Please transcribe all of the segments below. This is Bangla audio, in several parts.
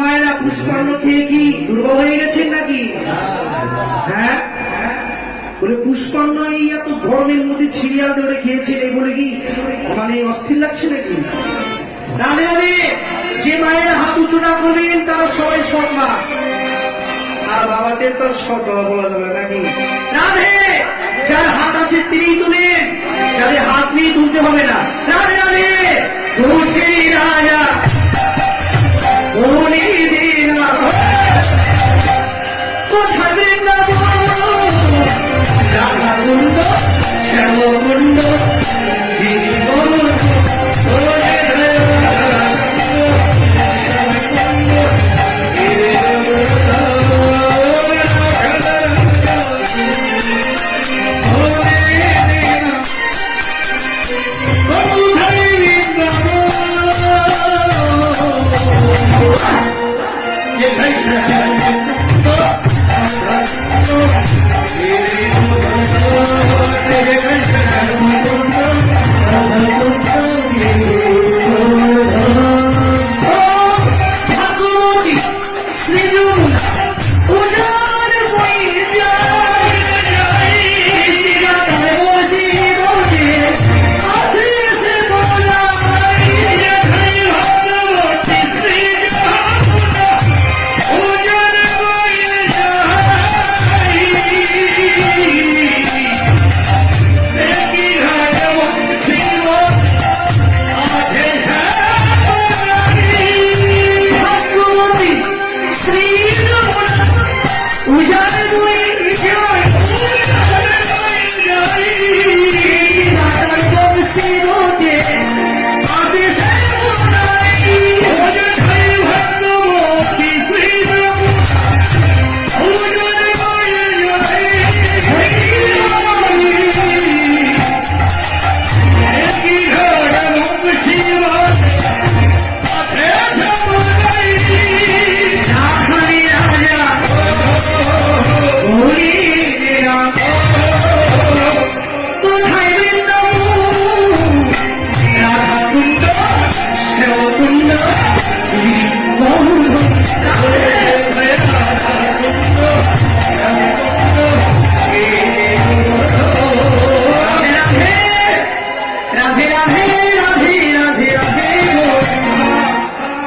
মায়েরা পুষ্পান্ন খেয়ে কি দুর্বল হয়ে গেছেন নাকি? হ্যাঁ? বলে পুষ্পান্ন এই এত গরমের মধ্যে সিরিয়াল ধরে খেয়েছেন, এই বলে কি? মানে অস্থির লাগছে নাকি? না হলে যে মায়ের হাত উঁচু না করবেন, তারা সবাই সৎ মা আর বাবাদের তো সৎ বাবা বলা যাবে নাকি? রাধে যার হাত আছে তিনি তুলেন, যাদের হাত নিয়ে তুলতে হবে না। রাধে রাধে তুলসী রাজা মনি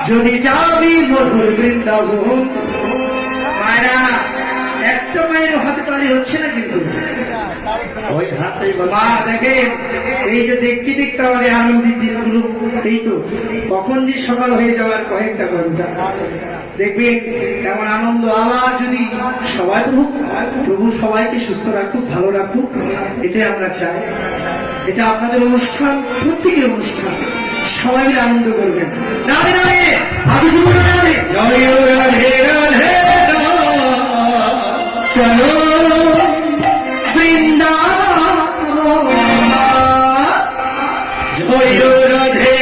যদি যাবি মধুর বৃন্দাবন। একটা মায়ের হাতে হচ্ছে না কিন্তু? ওই বলা মা, দেখে, এই যে দেখতে আমাদের আনন্দিত দিনগুলো এই তো, কখন যে সকাল হয়ে যাওয়ার কয়েকটা ঘণ্টা। দেখবেন এমন আনন্দ আবার যদি সবাই প্রভু প্রভু সবাইকে সুস্থ রাখুক, ভালো রাখুক, এটাই আমরা চাই। এটা আপনাদের অনুষ্ঠান, প্রত্যেকের অনুষ্ঠান। সবাই আনন্দ করবেন। রাধে রাধে, আবু যুবক রাধে জয় রাধে রাধে চলো বৃন্দা জয় রাধে